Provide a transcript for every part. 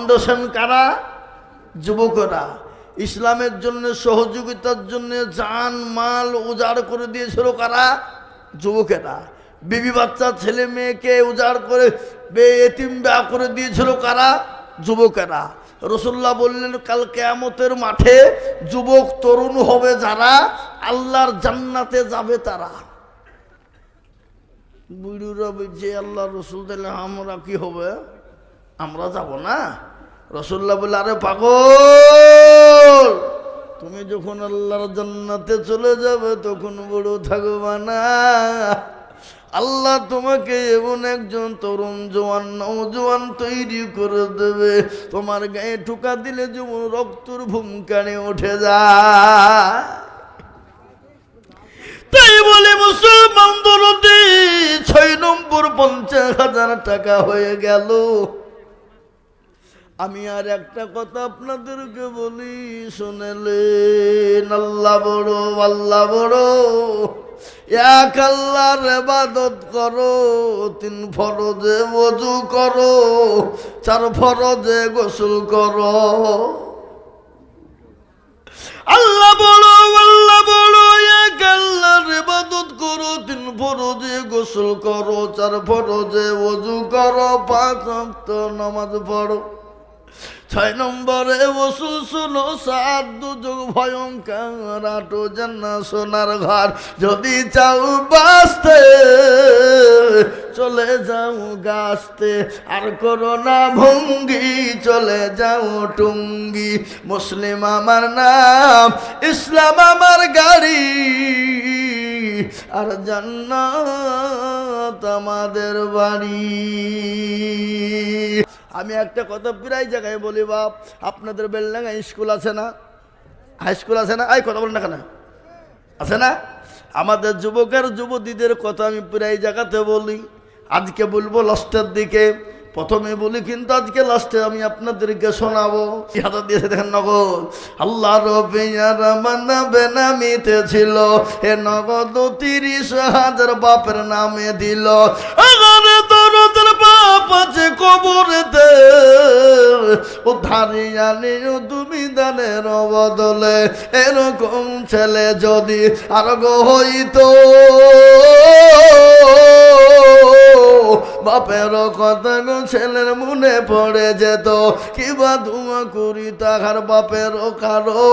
Foundation কারা? যুবকরা। ইসলামের জন্য, সহযোগিতার জন্য জান, মাল উজাড় করে দিয়েছিল কারা? যুবকেরা। বিবি বাচ্চা, ছেলে, মেয়েকে উজাড় করে বে এতিম ব্যা করে দিয়েছিল কারা? যুবকেরা। রসুল্লাহ বললেন, কাল কেয়ামতের মাঠে যুবক, তরুণ হবে যারা, আল্লাহর জান্নাতে যাবে তারা। বুড়িরা বলছে আল্লাহ রসুল দিলে আমরা কি হবে? আমরা যাব না? রসুল্লাহ বলে আরে পাগল! তুমি যখন আল্লাহর জান্নাতে চলে যাবে, তখন বড় থাকবা না। আল্লাহ তোমাকে এমন একজন তরুণ জোয়ান নৌজোয়ান তৈরি করে দেবে। তোমার গায়ে ঠুকা দিলে যেমন রক্তর ভূমকানে উঠে যা তাই বলে মুসলমান দরদি ছয় নম্বর পঞ্চাশ হাজার টাকা হয়ে গেল। আমি আর একটা কথা আপনাদেরকে বলি শুনেলেন আল্লাহ বড় আল্লাহ বড়। এক আল্লাহর এবাদত করো, তিন ফরজে ওযু করো, চার ফরজে গোসল করো। আল্লাহ বড় আল্লাহ বড়, এক আল্লাহর ইবাদত করো, তিন ফরজে গোসল করো, চার ফরজে ওযু করো, পাঁচ নামাজ পড়ো। ছয় নম্বরে ওসুল শুনো, সাত দুযোগ ভয়ঙ্কর, আটো জান্না সোনার ঘর। যদি চাও বাঁচতে, চলে যাও গাছতে। আর করোনা ভঙ্গি, চলে যাও টুঙ্গি। মুসলিম আমার নাম, ইসলাম আমার গাড়ি। আর জান্নাত আমাদের বাড়ি। আমি একটা কথা প্রায় জায়গায় বলি, বাপ, আপনাদের বেলডাঙ্গা স্কুল আছে না? হাই স্কুল আছে না? এই, কথা বলেন না কেন? আছে না? আমাদের যুবকের যুবতীদের কথা আমি প্রায় জায়গাতে বলি। আজকে বলব লাস্টের দিকে। প্রথমে বলি, কিন্তু আজকে লাস্টে আমি আপনাদেরকে শোনাবো। হাতে দিয়েছে, দেখেন নগদ। আল্লাহ রবিয়ার মানাবে নামিতে ছিল এ নগদ তিরিশ হাজার বাপের নামে দিল। বাপ কবর কবরেতে ও আনি তুমি দানের বদলে। এরকম ছেলে যদি আর হইতো। বাপের কথা ছেলের মনে পড়ে যেত। কিবা ধুমা করি তাহার বাপের কারও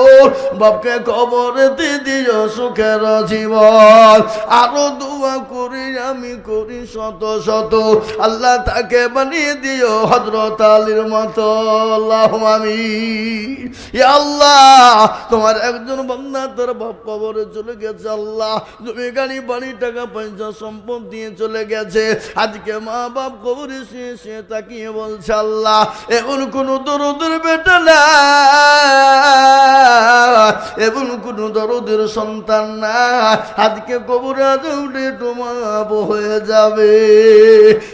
বাপকে কবরে দিদিও সুখের জীবন। আরও দুয়া করি, আমি করি শত শত। আল্লাহ তাকে বানিয়ে দিও হজরত আলীর মতো। আল্লাহ আমি আল্লাহ, তোমার একজন বান্দা তোর বাপ কবরে চলে গেছে, আল্লাহ। তুমি গাড়ি বাড়ি টাকা পয়সা সম্পদ দিয়ে চলে গেছে। আজকে মা বাপ কবরে সে তাকিয়ে বলছে, আল্লাহ, এমন কোন দরদের বেটা না এমন কোন দরদের সন্তান না আজকে কবরে উঠে তোমাপ হয়ে যাবে।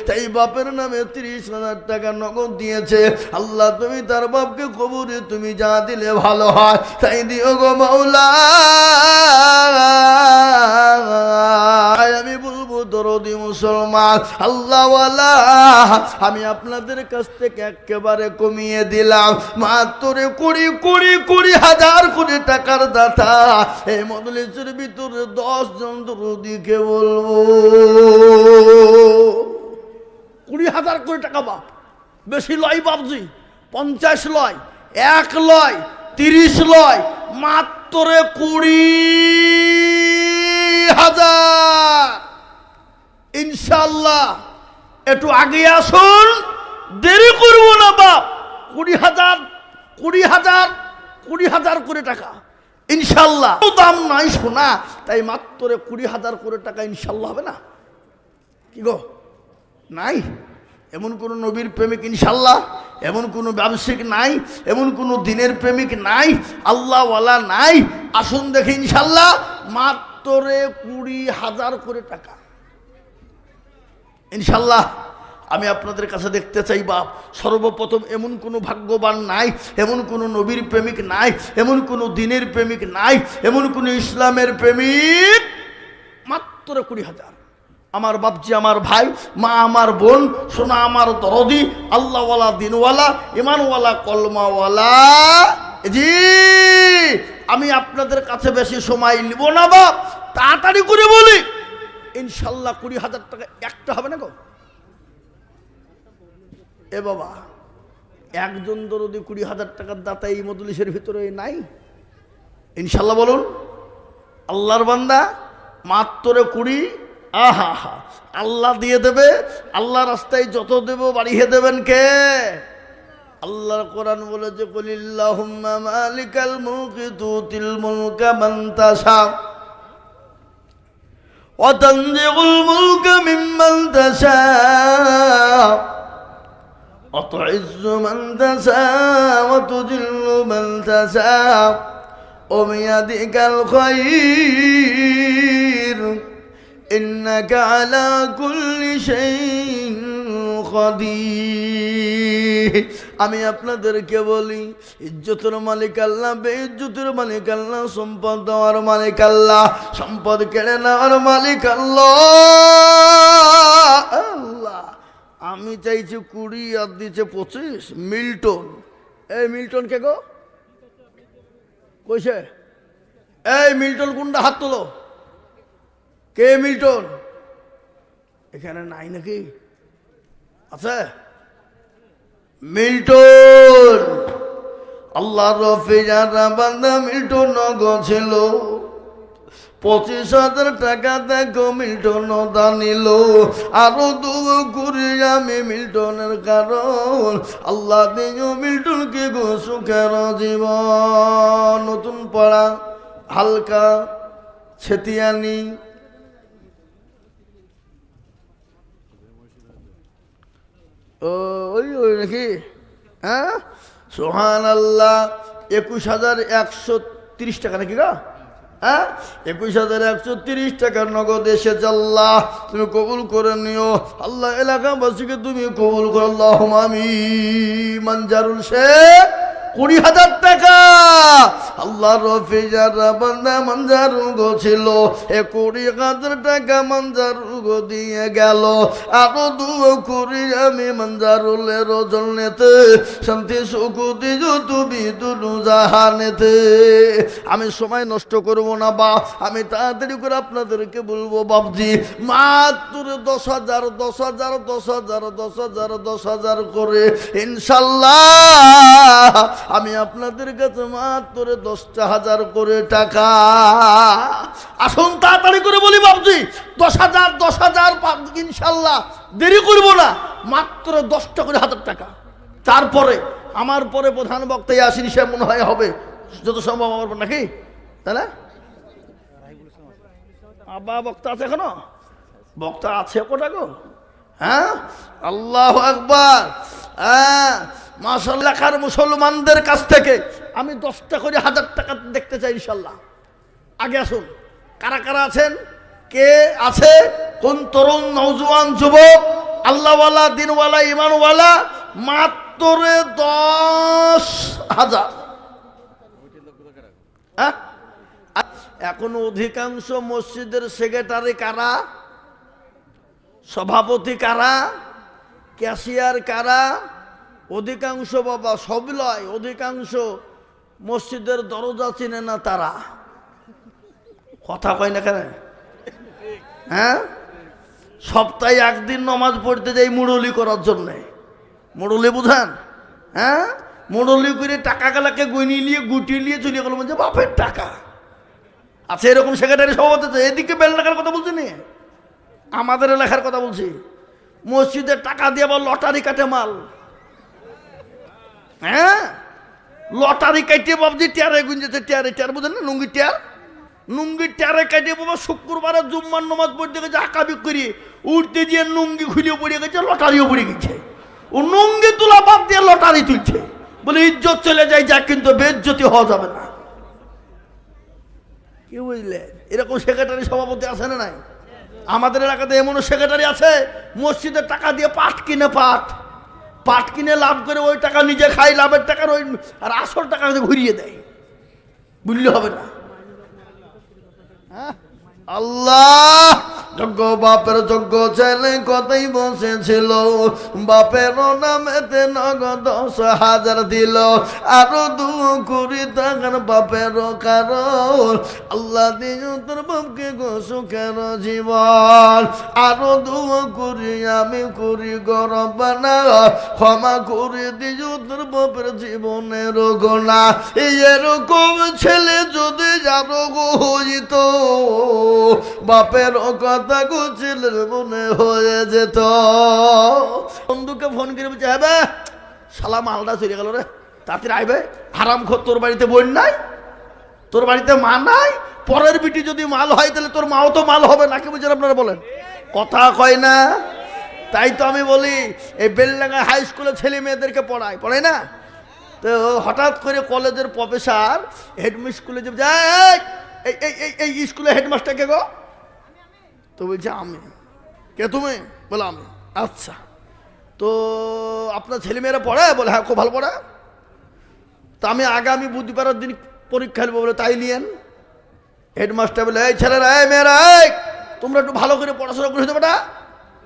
তাই বাপের নামে তিরিশ হাজার টাকা নগদ দিয়েছে। আল্লাহ, তুমি তার বাপকে কবরে তুমি যা দিলে ভালো হয়। তাই দিও গো মাওলা। আমি বলব দরদি মুসলমান, আল্লাহওয়ালা, আমি আপনাদের কাছ থেকে একেবারে কমিয়ে দিলাম। মাত্র কুড়ি কুড়ি কুড়ি হাজার কোটি টাকার দাতা। এই মদলিসের ভিতরে দশ জন দরদিকে বলব। কুড়ি হাজার কোটি টাকা বাপ, বেশি লয় বাপজি, পঞ্চাশ লয়, এক লয়, তিরিশ লয়, মাত্র কুড়ি হাজার। ইনশাল্লাহ একটু আগে আসুন। দেরি করব না বাপ। কুড়ি হাজার কুড়ি হাজার কুড়ি হাজার করে টাকা। ইনশাল্লাহ দাম নাই শোনা তাই মাত্র কুড়ি হাজার করে টাকা ইনশাল্লাহ হবে না? কি গো? নাই? এমন কোনো নবীর প্রেমিক ইনশাল্লাহ এমন কোনো ব্যবসায়িক নাই? এমন কোনো দিনের প্রেমিক নাই? আল্লাহওয়ালা নাই? আসুন দেখে ইনশাল্লাহ মাত্র কুড়ি হাজার করে টাকা। ইনশাল্লাহ আমি আপনাদের কাছে দেখতে চাই, বাপ। সর্বপ্রথম এমন কোনো ভাগ্যবান নাই, এমন কোনো নবীর প্রেমিক নাই, এমন কোনো দিনের প্রেমিক নাই, এমন কোনো ইসলামের প্রেমিক মাত্র কুড়ি হাজার। আমার বাপজি, আমার ভাই, মা, আমার বোন, সোনা, আমার দরদি, আল্লাহওয়ালা, দিনওয়ালা, ইমানওয়ালা, কলমাওয়ালা জি আমি আপনাদের কাছে বেশি সময় নিব না, বাপ। তাড়াতাড়ি করে বলি। ইনশাল্লাহ কুড়ি হাজার টাকা একটা হবে না গো। এ বাবা, একজন দরদি কুড়ি হাজার টাকার দাতা এই মদলিসের ভিতরে নাই? ইনশাল্লাহ বলুন, আল্লাহর বান্দা মাত্র কুড়ি, আহা হা আল্লাহ দিয়ে দেবে, আল্লাহ রাস্তায় যত দেব বাড়িয়ে দেবেন কে? আল্লাহর কোরআন বলেছে, কলিল্লাহুম্মা মালিকাল মুলকি তুতিল মুলকা মান وتنزع الملك ممن تشاء وتعز من تشاء وتجل من تشاء وبيدك الخير إنك على كل شيء قدير আমি আপনাদেরকে বলি, ইজ্জতের মালিক আল্লাহ, বেইজ্জতের মালিক আল্লাহ, সম্পদ দেওয়ার মালিক আল্লাহ, সম্পদ কেড়ে নেওয়ার মালিক আল্লাহ। আল্লাহ, আমি চাইছি কুড়ি আর দিচ্ছে পঁচিশ, মিল্টন। এই মিল্টন কে গো? কইছে? এই মিল্টন কোনটা হাত তোলো। কে মিল্টন? এখানে নাই নাকি? আছে? মিল্টন। আল্লাহ রফি যারা বান্দা মিল্টন গছিল পঁচিশ হাজার টাকা দেখো মিল্টন দানিল আরও দু করি আমি মিল্টনের কারণ। আল্লাহ দিও মিল্টনকে গো সুখের জীবন। নতুন পড়া, হালকা, ছেতিয়ানি। ও ওই নাকি? হ্যাঁ? সোহান আল্লাহ একুশ হাজার একশো তিরিশ টাকা নাকি গা? হ্যাঁ? একুশ হাজার একশো তিরিশ টাকার নগদ এসেছে আল্লাহ। তুমি কবুল করে নিও। আল্লাহ এলাকাবাসীকে তুমি কবুল করো। আল্লাহ আমি মঞ্জারুল শেখ। কুড়ি হাজার টাকা। আল্লাহ রফি যারা বান্দা মঞ্জারু গো ছিল। এ কুড়ি হাজার টাকা মঞ্জারু গো দিয়ে গেল। আরও দু কুড়ি আমি মঞ্জারুলের জন্যতে শান্তি, সুখ, দিজ, তুমি, দুনু জাহানেতে আমি সময় নষ্ট করব না বা, আমি তাড়াতাড়ি করে আপনাদেরকে বলব বাবজি মাত্র দশ হাজার দশ হাজার দশ হাজার দশ হাজার দশ হাজার করে, ইনশাল্লাহ। আমি আপনাদের কাছে মাত্র দশটা হাজার করে টাকা। আসুন তাড়াতাড়ি করে বলি বাবজি, দশ হাজার দশ হাজার ইনশাল্লাহ। দেরি করব না, মাত্র দশটা করে হাজার টাকা। তারপরে, আমার পরে প্রধান বক্তা ইয়াসিন সে মনে হয় হবে। যত সম্ভব আমার নাকি? তাই না? আব্বা, বক্তা আছে এখনও? বক্তা আছে কোটা গো? হ্যাঁ? আল্লাহ আকবার। হ্যাঁ? মাসাল্লাখার মুসলমানদের কাছ থেকে আমি দশটা করে হাজার টাকা দেখতে চাই ইনশাল্লাহ আগে আসুন, কারা কারা আছেন? কে আছে? কোন তরুণ নৌজওয়ান যুবক, আল্লাহওয়ালা, দিনওয়ালা ইমানওয়ালা মাত্র দশ হাজার। হ্যাঁ? এখন অধিকাংশ মসজিদের সেক্রেটারি কারা? সভাপতি কারা? ক্যাশিয়ার কারা? অধিকাংশ বাবা সব লয় অধিকাংশ মসজিদের দরজা চিনে না তারা। কথা কয় না কেন? হ্যাঁ? সপ্তাহে একদিন নমাজ পড়তে যাই মুরলি করার জন্যে। মুরলি বুঝেন? হ্যাঁ? মুরলি করে টাকা গালাকে গইনি নিয়ে, গুটি নিয়ে চলে গেল বলছে, বাপের টাকা। আচ্ছা এরকম সেক্রেটারি সভাপতি আছে এদিকে বেল টাকার কথা বলছি নি? আমাদের এলাকার কথা বলছি। মসজিদের টাকা দিয়ে আবার লটারি কাটে মাল। হ্যাঁ? লটারি কাটিয়ে বাবজি টিয়ারে গুঞ্জেছে, টিয়ারে, টিয়ার বুঝেন না? নুঙ্গি টিয়ার? নুঙ্গি টিয়ারে কাটিয়ে বাবা শুক্রবারে জুম্মার নমাজ পড়তে গেছে আঁকাবি করি উঠতে দিয়ে নুঙ্গি খুলিয়ে পড়ে গেছে, লটারিও পড়ে গেছে। ও নুঙ্গি তোলা বাদ দিয়ে লটারি তুলছে। বলে, ইজ্জত চলে যায় যা, কিন্তু বেজ্জতি হওয়া যাবে না। কি বুঝলে? এরকম সেক্রেটারি সভাপতি আছে না নাই? আমাদের এলাকাতে এমনও সেক্রেটারি আছে মসজিদের টাকা দিয়ে পাঠ কিনে পাট। পাট কিনে লাভ করে ওই টাকা নিজে খাই লাভের টাকার ওই আর আসল টাকা ঘুরিয়ে দেয়। বুঝলে হবে না? হ্যাঁ? আল্লাহ! যোগ্য বাপের যোগ্য ছেলে কতই বসেছিল? বাপের নামেতে নগদ দশ হাজার দিল। আরও দু কুড়ি টাকার বাপের কারণ। আল্লাহ দিয়ে তোর বাপকে গো সুখের জীবন। আরও দু কুড়ি, আমি কুড়ি গরব না ক্ষমা করে দিও তোর বাপের জীবনের গোনা এরকম ছেলে যদি গো হইত, বাপের কথা ছেলের মনে হয়ে যেত। বন্ধুকে ফোন করে বলছে হ্যাঁ শালা মালটা চলে গেল রে। তাড়াতাড়ি আইবে। হারাম খোর, তোর বাড়িতে বোন নাই? তোর বাড়িতে মা নাই? পরের বিটি যদি মাল হয়, তাহলে তোর মাও তো মাল হবে নাকি বুঝেন আপনারা বলেন? কথা কয় না। তাই তো আমি বলি, এই বেলডাঙ্গা হাই স্কুলে ছেলে মেয়েদেরকে পড়ায়। পড়ায় না? তো হঠাৎ করে কলেজের প্রফেসর হেডমিস স্কুলে যে এই এই এই স্কুলে হেডমাস্টার কে গো? তো বলছে আমি কে তুমি? বলে, আমি। আচ্ছা। তো আপনার ছেলেমেয়েরা পড়ে? বলে হ্যাঁ খুব ভালো পড়ে। তা আমি আগামী বুধবারের দিন পরীক্ষা নেব। বলে, তাই নিয়েন হেডমাস্টার বলে, এই ছেলেরা, এই মেয়েরা, এই, তোমরা একটু ভালো করে পড়াশোনা করে দেবে না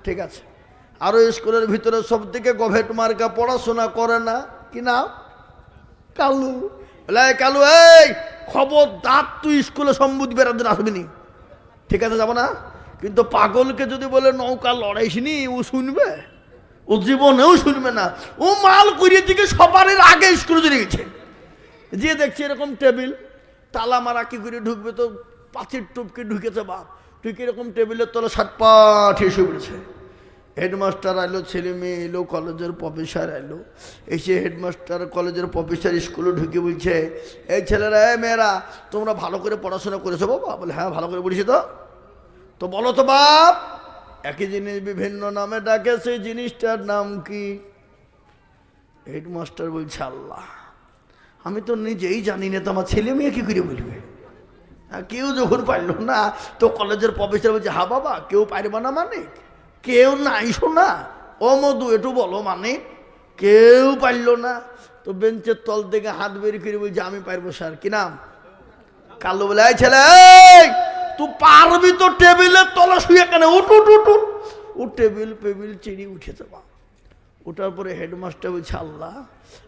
ঠিক আছে। আরও স্কুলের ভিতরে সব থেকে গভেট মার্কা পড়াশোনা করে না। কি নাম? কালু। বলে কালু, এই খবর দাঁত তুই স্কুলে সম্বুধ বেড়াতে আসবি নি। ঠিক আছে, যাব না? কিন্তু পাগলকে যদি বলে, নৌকা লড়াইসনি, ও শুনবে? ও জীবনেও শুনবে না। ও মাল করিয়ে দিকে সবারের আগে স্কুলে চলে গেছে। যে দেখছি এরকম টেবিল, তালা মারা কি করে ঢুকবে তো, পাঁচির টুপকে ঢুকেছে বাপ। তুই কীরকম টেবিলের তলে সাত পাঠ এসে পড়েছে। হেডমাস্টার আইলো, ছেলে মেয়ে এলো, কলেজের প্রফেসর এলো এসে হেডমাস্টার কলেজের প্রফেসর স্কুলে ঢুকে বলছে, এই ছেলেরা এ মেয়েরা, তোমরা ভালো করে পড়াশোনা করেছ বাবা? বলে হ্যাঁ ভালো করে পড়েছি তো। তো বলো তো বাপ একই জিনিস বিভিন্ন নামে ডাকে সেই জিনিসটার নাম কি? হেডমাস্টার বলছে আল্লাহ আমি তো নিজেই জানি না তো আমার ছেলে মেয়ে কি করে বলবে? হ্যাঁ, কেউ যখন পারল না তো কলেজের প্রফেসর বলছে হা বাবা কেউ পারবে না মানে? কেউ নাই শোনা। ও মধু একটু বলো মানে? কেউ পারল না। তো বেঞ্চের তল থেকে হাত বের করে বলছে আমি পারব স্যার। কি নাম? কালো বলে ছেলে তুই পারবি তো টেবিলের তলা শুয়ে কেন উঠ উঠ উঠ উঠ ও টেবিল পেবিল চিনি উঠেছে বা ওটার পরে হেডমাস্টার বলছে আল্লাহ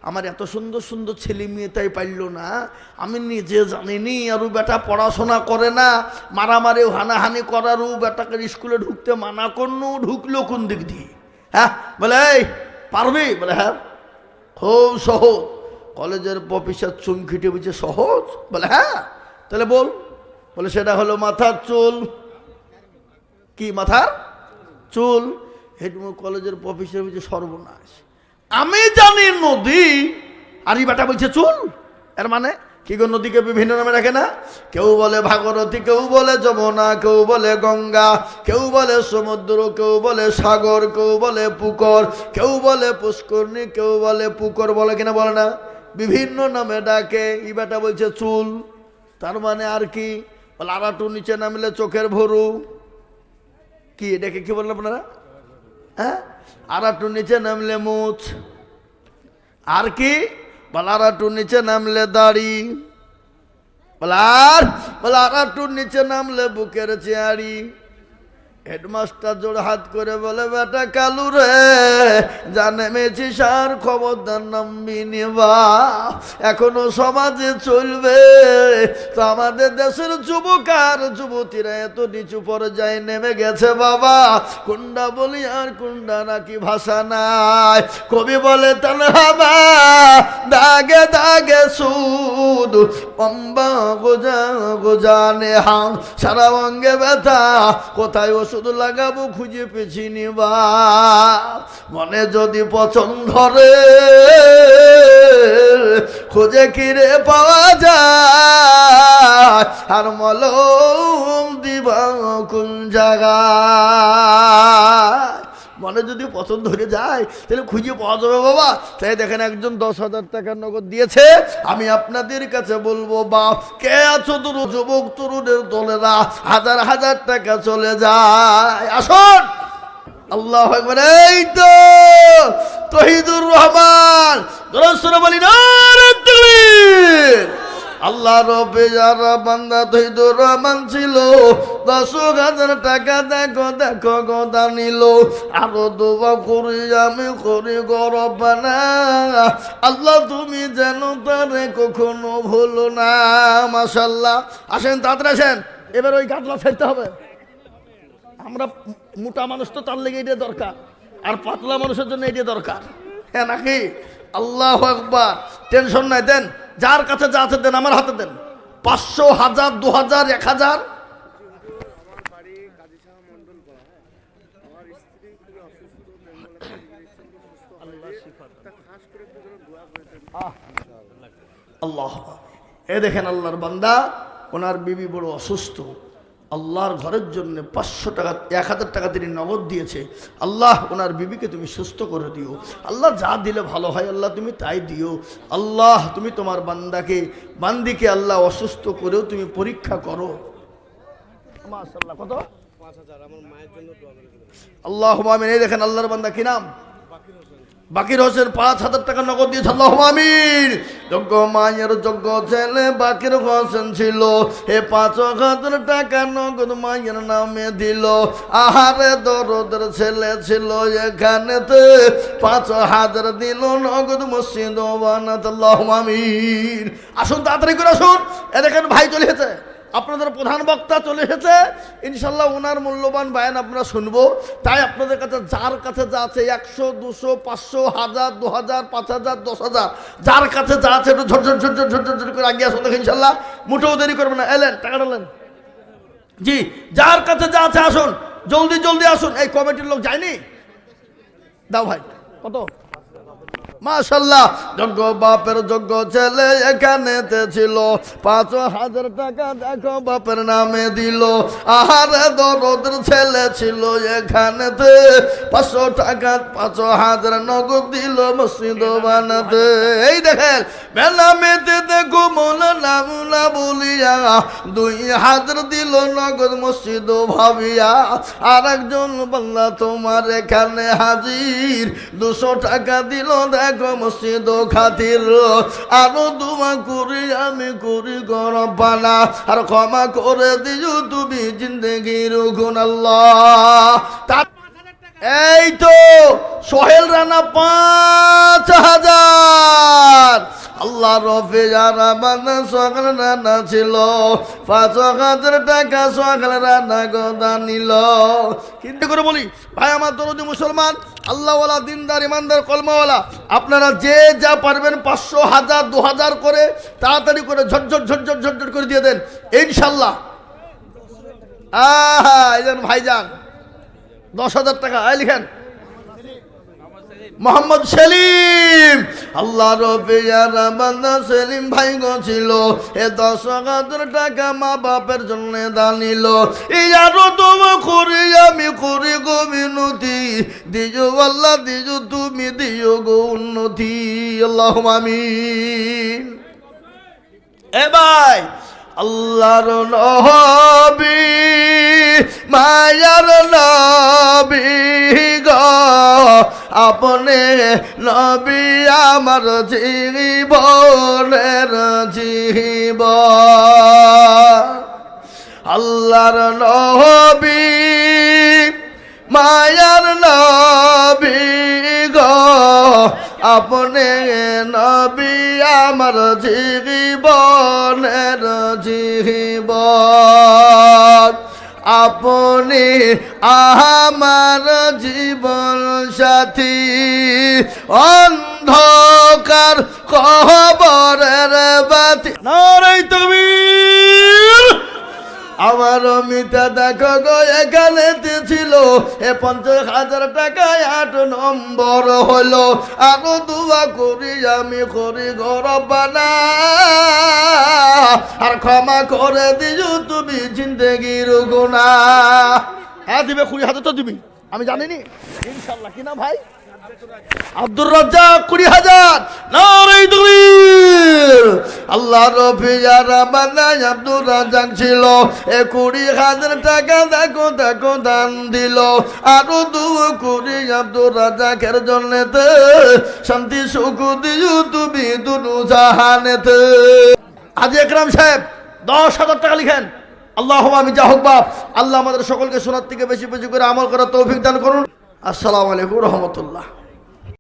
আমার এত সুন্দর সুন্দর ছেলে মেয়ে তাই পারল না আমি নিজে জানিনি আর ও বেটা পড়াশোনা করে না মারামারি হানাহানি করার ও বেটাকে স্কুলে ঢুকতে মানা করল ঢুকলো কোন দিক দিয়ে হ্যাঁ বলে এই পারবি বলে হ্যাঁ খুব সহজ কলেজের প্রফেসর চুমখিটে বলছে সহজ বলে হ্যাঁ তাহলে বল বলে সেটা হলো মাথার চুল। কি মাথার? চুল। হেডমো কলেজের প্রফেসর বলছে সর্বনাশ। আমি জানি নদী। আর বেটা বলছে চুল। এর মানে? কি গো, নদীকে বিভিন্ন নামে রাখে না? কেউ বলে ভাগরথী, কেউ বলে যমুনা, কেউ বলে গঙ্গা, কেউ বলে সমুদ্র, কেউ বলে সাগর, কেউ বলে পুকুর, কেউ বলে পুষ্করণী, কেউ বলে পুকুর বলে কিনা বলে না? বিভিন্ন নামে ডাকে। ই বেটা বলছে চুল। তার মানে আর কি? বলে নিচে নামলে চোখের ভরু। কি, এটাকে কি বললেন আপনারা? হ্যাঁ? আর একটু নিচে নামলে মুছ। আর কি? বলে নিচে নামলে দাড়ি। বলে আর? বলে নিচে নামলে বুকের চেয়ারি। হেডমাস্টার জোড় হাত করে বলে, বেটা কালু রে, জানে মেছি সার খবরদার নামবি নিবা এখনও সমাজে চলবে। তো আমাদের দেশের যুবক আর যুবতীরা এত নিচু পর্যায়ে নেমে গেছে, বাবা। কুন্ডা বলি আর কুন্ডা নাকি ভাষা নাই। কবি বলে তানহাবা দাগে দাগে সুদ, অম্বা গোজা গোজানে হাম সারা অঙ্গে ব্যথা, কোথায় ওষুধ লাগাবো খুঁজে পেছি নিবা মনে যদি পছন্দ রে, খুঁজে কিরে পাওয়া যায়। আর মলম দিবা কোন জায়গায়? মনে যদি পছন্দ হয়ে যায়, তাহলে খুঁজে পাওয়া যাবে বাবা। তাই দেখেন একজন দশ হাজার টাকার নগদ দিয়েছে। আমি আপনাদের কাছে বলব, বাপ, কে আছো তরু যুবক তরুণের দলেরা? হাজার হাজার টাকা চলে যায়। আসুন। আল্লাহ এই তো, তহিদুর রহমান। বলি না আল্লাহ রবে, যারা বান্দা তৈদুর রহমান ছিল, দশ হাজার টাকা দেখো দেখো গদা নিল। আরও দোয়া করি, আমি করি গরবানা আল্লাহ তুমি যেন তারে কখনো ভুলো না মাসাল্লাহ আসেন, তাড়াতাড়ি আসেন। এবার ওই গাছলা ছাড়তে হবে। আমরা মোটা মানুষ তো তার লেগে এটা দরকার, আর পাতলা মানুষের জন্য এটা দরকার। হ্যাঁ নাকি? আল্লাহ একবার টেনশন নাই, দেন, যার কাছে যা আছে দেন, আমার হাতে দেন। পাঁচশো হাজার, দু হাজার, এক হাজার। আল্লাহ এ দেখেন আল্লাহর বান্দা, ওনার বিবি বড় অসুস্থ। আল্লাহর ঘরের জন্য পাঁচশো টাকা এক হাজার টাকা তিনি নগদ দিয়েছে। আল্লাহ ওনার বিবিকে তুমি সুস্থ করে দিও। আল্লাহ যা দিলে ভালো হয় আল্লাহ তুমি তাই দিও। আল্লাহ তুমি তোমার বান্দাকে বান্দিকে আল্লাহ অসুস্থ করেও তুমি পরীক্ষা করো। মাশাআল্লাহ, কত? আল্লাহ দেখেন আল্লাহর বান্দা কি নাম? বাকির হোসেন পাঁচ হাজার টাকা নগদ দিয়েছে আল্লাহ আমিন। যোগ্য মায়ের যজ্ঞ ছেলে বাকির হোসেন ছিল। এ পাঁচ হাজার টাকা নগদ মায়ের নামে দিল। আহারে দরদের ছেলে ছিল এখানেতে। পাঁচ হাজার দিল নগদ মসজিদ আসুন তাড়াতাড়ি করে আসুন। এ দেখেন ভাই চলে এসেছে। আপনাদের প্রধান বক্তা চলে এসেছে। ইনশাল্লাহ ওনার মূল্যবান বায়ান আপনারা শুনব। তাই আপনাদের কাছে, যার কাছে যা আছে, একশো, দুশো, পাঁচশো, হাজার, দু হাজার, পাঁচ হাজার, দশ হাজার, যার কাছে যা আছে একটু ঝরঝর ঝরঝর ঝরঝর ঝর করে আগে আসুন ইনশাল্লাহ মোটেও দেরি করবেন না। এলেন, টাকাটা নেন। জি, যার কাছে যা আছে আসুন। জলদি জলদি আসুন। এই কমিটির লোক যায়নি? দাও ভাই, কত? মাশাল্লাহ যোগ্য বাপের যোগ্য ছেলে এখানেতে ছিল। পাঁচ হাজার টাকা দেখো বাপের নামে দিল। আহারে দরদের ছেলে ছিল এখানেতে পাঁচশো টাকা, পাঁচ হাজার নগদ দিল মসজিদ বানাতে। এই দেখেন, বেলা মেতে দেখো মনে নামুলা বলিয়া, দুই হাজার দিল নগদ মসজিদ ভাবিয়া। আর একজন বাংলা তোমার এখানে হাজির। দুশো টাকা দিল দেখো মসজিদ খাতির। আরও দুমা করি আমি করি গরবানা আর ক্ষমা করে দিও তুমি জিন্দগির গুণ আল্লাহ। এই তো সোহেল রানা পাঁচ হাজার আল্লাহ রফে যারা বান্দা সকাল রান্না ছিল, পাঁচ হাজার টাকা সকাল রান্না গদা নিল। কিন্তু করে বলি, ভাই, আমার দরদি মুসলমান, আল্লাহওয়ালা, দিনদার, ইমানদার, কলমাওয়ালা, আপনারা যে যা পারবেন পাঁচশো হাজার, দু হাজার করে তাড়াতাড়ি করে ঝরঝর ঝরঝর ঝরঝর করে দিয়ে দেন। ইনশাল্লাহ। আহা, এই ভাইজান, দশ হাজার টাকা আয় লিখেন। মোহাম্মদ সেলিম। আল্লাহ রবিয়ারা সেলিম ভাই ছিল। এ দশ হাজার টাকা মা বাপের জন্য দানিল এই আরও তোমা করি আমি করি গো মিনতি। দিজো আল্লাহ দিজো তুমি, দিও গো উন্নতি। আল্লাহ আমিন। এ ভাই আল্লাহর নবী, মায়ার নবী গ। আপনি নবী আমার জীবনের জীব। আল্লাহর নবী, মায়ার নবী গো। আপনি নবী আমার জীবনের জীবন। আপনি আমার জীবন সাথী। অন্ধকার খবরের বাতি। নারাই তুমি আমার মিতা দেখো গো, এখানে ছিল? এ পঞ্চাশ হাজার টাকায় আট নম্বর হলো, আরও দুয়া করি আমি করি গরবানা আর ক্ষমা করে দিও তুমি জিন্দগির গুণা হ্যাঁ দিবে কুড়ি হাজার তো দিবি। আমি জানিনি। ইনশাল্লাহ কিনা ভাই? আব্দুর রাজ্জাক, কুড়ি হাজার। আল্লাহ বান্দায় আব্দুর ছিল। এ কুড়ি হাজার টাকা দেখো দেখো, দান দিল। আরও দু কুড়ি আব্দুর জন্যতে শান্তি, সুখ দিও তুমি দুনু জাহানেতে। হাজি একরাম সাহেব, দশ হাজার টাকা লিখেন। আল্লাহ আমি যা হোক বাপ, আল্লাহ আমাদের সকলকে শোনার থেকে বেশি বেশি করে আমল করার তৌফিক দান করুন। আসসালামু আলাইকুম রহমতুল্লাহ।